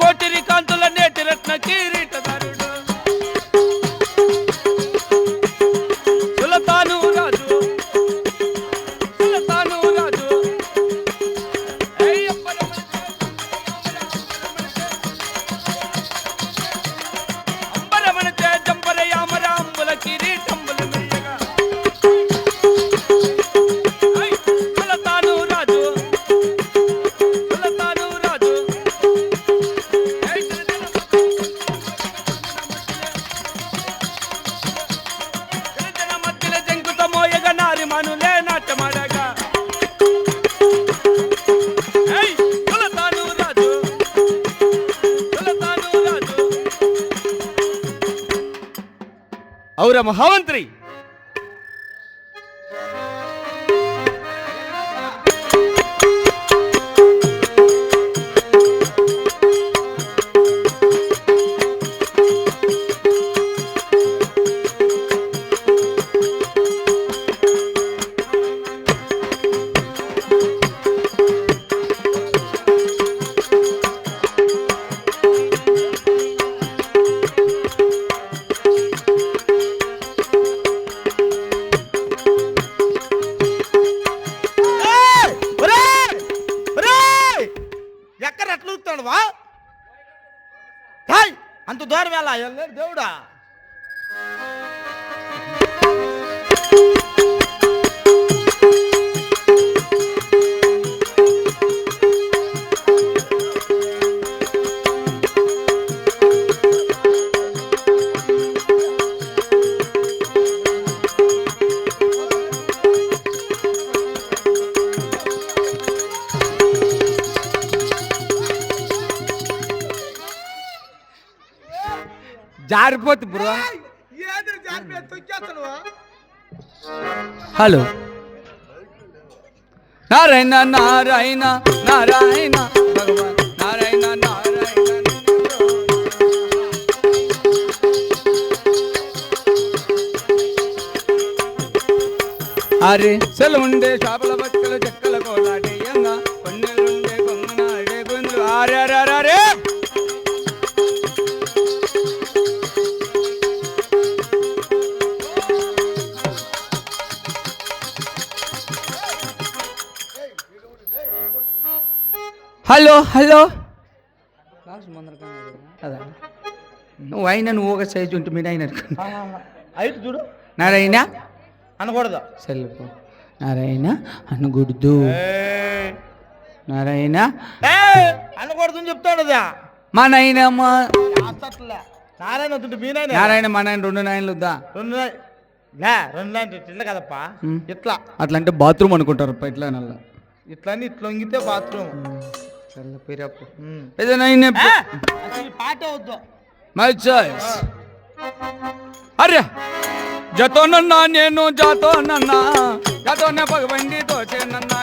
కోటిరి కాంతుల నేటి రత్న కిరీటదారుడు. సులతాను ఔర మహామంత్రి ধর মেলা এলের দেউড়া। జారిపోతు బ్రో. హలో. నారాయణ నారాయణ నారాయణ భగవాన్. నారాయణ నారాయణ అరే సెలవుండే చేపల బతుకలు చెక్కల కోలాటేయంగా కొన్నెలుండే కొంగనాడే గుంజు అరే! Hello hello. అదా. నువ్వు అయినా నువ్వు ఒక సైజు ఉంటే మీరు అయినా అయితే చూడు. నారాయణ? అనకూడదు. సెల్పు నారాయణ అనకూడదు! నారాయణ! అనకూడదు అని చెప్తాడు అదా. మా నాయన మా అసట్లే నారాయణ మీ నాయన నారాయణ మా నాయన రెండు నాయనలు వద్దా? రెండు రెండు లాంటి ఇట్లా కదప్పా. ఇట్లా. అట్లా అంటే బాత్రూమ్ అనుకుంటారు ఇట్లా ఇట్లా ఇట్లా వంగితే బాత్రూమ్. ಸಣ್ಣಪಿರಪ್ಪ ಇದನ್ನ ಇನ್ನೇ ಪಾಠ ಓದ್ದು ಮೈ ಚಾಯ್ಸ್ અરે જતો નન્ના નેનો જાતો નન્ના જાતો ને પગવંડી તો છે નન્ના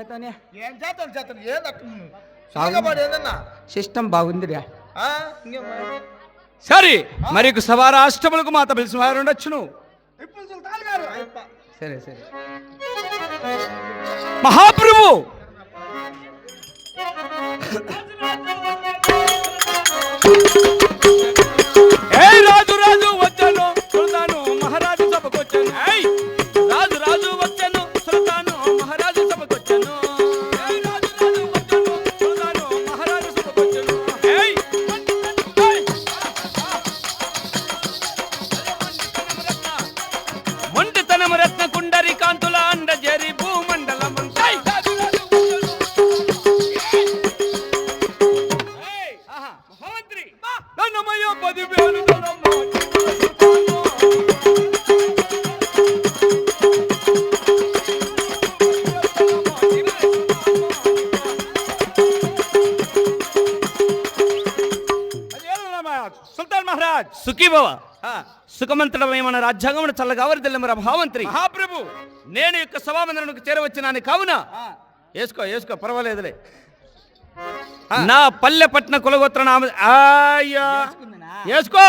చేస్తానే ఏం చేస్తాను ఏందన్నా? సిస్టమ్ బాగుందిరా? సరే మరి సభా రాష్ట్రములకు మాత పిలిచిన వారు ఉండొచ్చును. సరే సరే. మహాప్రభు! ఏ మహారాజ్ సుఖీ బావా సుఖమంతడమే మన రాజ్యాంగం చల్లగా వరదల్లెమర మహామంత్రి మహాప్రభు! నేను యొక్క సభామందిరానికి చేరవచ్చినాను కావున వేసుకో వేసుకో పర్వాలేదులే. నా పల్లె పట్న కులగోత్ర నామ అయ్యా! వేసుకో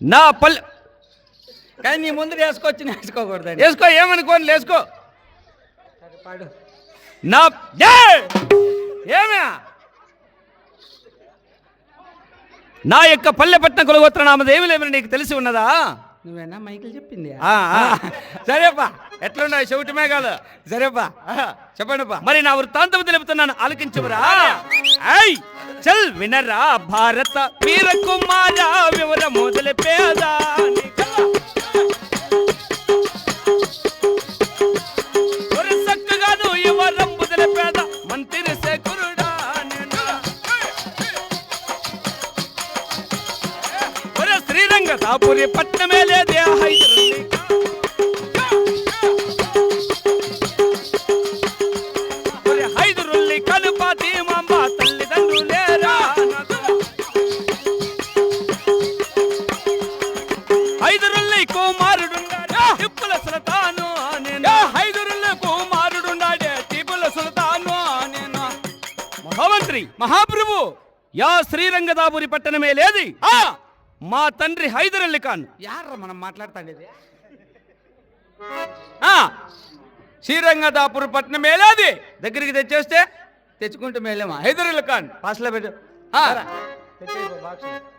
నా పల్లె కానీ నీ ముందు వేసుకొచ్చి వేసుకోకూడదండి వేసుకో ఏమనుకోని వేసుకో నా! ఏమే నా యొక్క పల్లె పట్న కులగోత్ర నామదేమి లేమని నీకు తెలిసి ఉన్నదా? నువ్వేనా మైకిల్ చెప్పింది. సరేపా. ఎట్లున్నాయి చెవిటి మేఘాలు. సరేపా. చెప్పండిపా మరి నా వృత్తాంతం తెలుపుతున్నాను. ఆలకించురా ఐ చల్ వినరా భారత వీర కుమార రాపురి తిప్పుల లేదే నేను మహామంత్రి మహాప్రభు యా శ్రీరంగదాపురి పట్టణమే లేది ఆ మా తండ్రి హైదరల్లి ఖాన్. యార్రా మనం మాట్లాడుతాండేది? శ్రీరంగదాపురి పట్టణమే లేది దగ్గరికి తెచ్చేస్తే తెచ్చుకుంటూ మేలేమా? హైదరల్లి ఖాన్. పాస్లో పెట్టు. ఆ. తెచ్చేయ్ బాక్స్